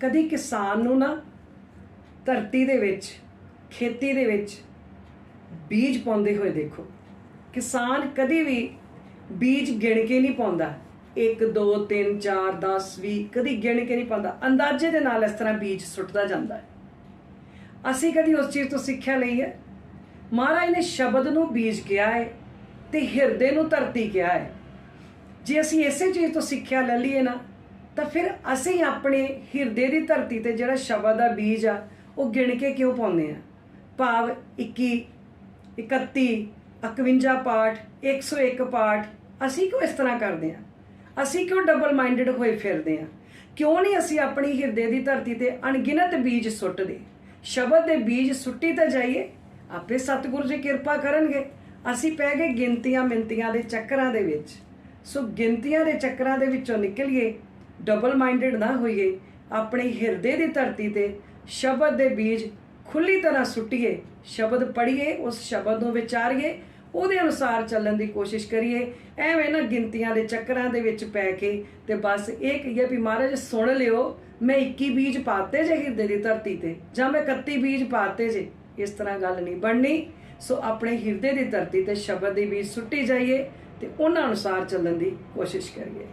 ਕਦੀ ਕਿਸਾਨ ਨੂੰ ਨਾ ਧਰਤੀ ਦੇ ਵਿੱਚ, ਖੇਤੀ ਦੇ ਵਿੱਚ ਬੀਜ ਪਾਉਂਦੇ ਹੋਏ ਦੇਖੋ। ਕਿਸਾਨ ਕਦੀ ਵੀ ਬੀਜ ਗਿਣ ਕੇ ਨਹੀਂ ਪਾਉਂਦਾ। 1 2 3 4 10 20 ਕਦੀ ਗਿਣ ਕੇ ਨਹੀਂ ਪਾਉਂਦਾ। ਅੰਦਾਜ਼ੇ ਦੇ ਨਾਲ ਇਸ ਤਰ੍ਹਾਂ ਬੀਜ ਸੁੱਟਦਾ ਜਾਂਦਾ ਹੈ। ਅਸੀਂ ਕਦੀ ਉਸ ਚੀਜ਼ ਤੋਂ ਸਿੱਖਿਆ ਲਈ ਹੈ? ਮਹਾਰਾਜ ਨੇ ਸ਼ਬਦ ਨੂੰ ਬੀਜ ਕਿਹਾ ਹੈ ਤੇ ਹਿਰਦੇ ਨੂੰ ਧਰਤੀ ਕਿਹਾ ਹੈ। ਜੇ ਅਸੀਂ ਇਸੇ ਚੀਜ਼ ਤੋਂ ਸਿੱਖਿਆ ਲੈ ਲਈਏ ਨਾ ਤਾਂ ਫਿਰ ਅਸੀਂ ਆਪਣੇ ਹਿਰਦੇ ਦੀ ਧਰਤੀ ਤੇ ਜਿਹੜਾ ਸ਼ਬਦ ਦਾ ਬੀਜ ਆ, ਉਹ ਗਿਣ ਕੇ ਕਿਉਂ ਪਾਉਂਦੇ ਆ? ਭਾਵ 21 31 51 ਪਾਠ 101 ਪਾਠ, ਅਸੀਂ ਕਿਉਂ ਇਸ ਤਰ੍ਹਾਂ ਕਰਦੇ ਆ? ਅਸੀਂ ਕਿਉਂ ਡਬਲ ਮਾਈਂਡਡ ਹੋਏ ਫਿਰਦੇ ਆ? ਕਿਉਂ ਨਹੀਂ ਅਸੀਂ ਆਪਣੀ ਹਿਰਦੇ ਦੀ ਧਰਤੀ ਤੇ ਅਣਗਿਣਤ ਬੀਜ ਸੁੱਟਦੇ? ਸ਼ਬਦ ਦੇ ਬੀਜ ਸੁੱਟੀ ਤਾਂ ਜਾਈਏ, ਆਪੇ ਸਤਿਗੁਰੂ ਜੀ ਕਿਰਪਾ ਕਰਨਗੇ। ਅਸੀਂ ਪੈ ਗਏ ਗਿਣਤੀਆਂ ਮਿੰਤੀਆਂ ਦੇ ਚੱਕਰਾਂ ਦੇ ਵਿੱਚ। ਸੋ ਗਿਣਤੀਆਂ ਦੇ ਚੱਕਰਾਂ ਦੇ ਵਿੱਚੋਂ ਨਿਕਲੀਏ ਡਬਲ ਮਾਈਂਡਡ ਨਾ ਹੋਈਏ, ਆਪਣੇ ਹਿਰਦੇ ਦੀ ਧਰਤੀ ਤੇ ਸ਼ਬਦ ਦੇ ਬੀਜ ਖੁੱਲੀ ਤਰ੍ਹਾਂ ਸੁੱਟੀਏ, ਸ਼ਬਦ ਪੜ੍ਹੀਏ, ਉਸ ਸ਼ਬਦ ਨੂੰ ਵਿਚਾਰੀਏ, ਉਹਦੇ ਅਨੁਸਾਰ ਚੱਲਣ ਦੀ ਕੋਸ਼ਿਸ਼ ਕਰੀਏ, ਐਵੇਂ ਨਾ ਗਿਣਤੀਆਂ ਦੇ ਚੱਕਰਾਂ ਦੇ ਵਿੱਚ ਪੈ ਕੇ ਤੇ ਬਸ ਇਹ ਕਹੀਏ ਵੀ ਮਹਾਰਾਜ ਸੁਣ ਲਿਓ, ਮੈਂ 21 ਬੀਜ ਪਾਤੇ ਜੇ ਹਿਰਦੇ ਦੀ ਧਰਤੀ ਤੇ, ਜਾਂ ਮੈਂ 31 ਬੀਜ ਪਾਤੇ ਜੇ, ਇਸ ਤਰ੍ਹਾਂ ਗੱਲ ਨਹੀਂ ਬਣਨੀ। ਸੋ ਆਪਣੇ ਹਿਰਦੇ ਦੀ ਧਰਤੀ ਤੇ ਸ਼ਬਦ ਦੇ ਬੀਜ ਸੁੱਟੀ ਜਾਈਏ ਤੇ ਉਹਨਾਂ ਅਨੁਸਾਰ ਚੱਲਣ ਦੀ ਕੋਸ਼ਿਸ਼ ਕਰੀਏ।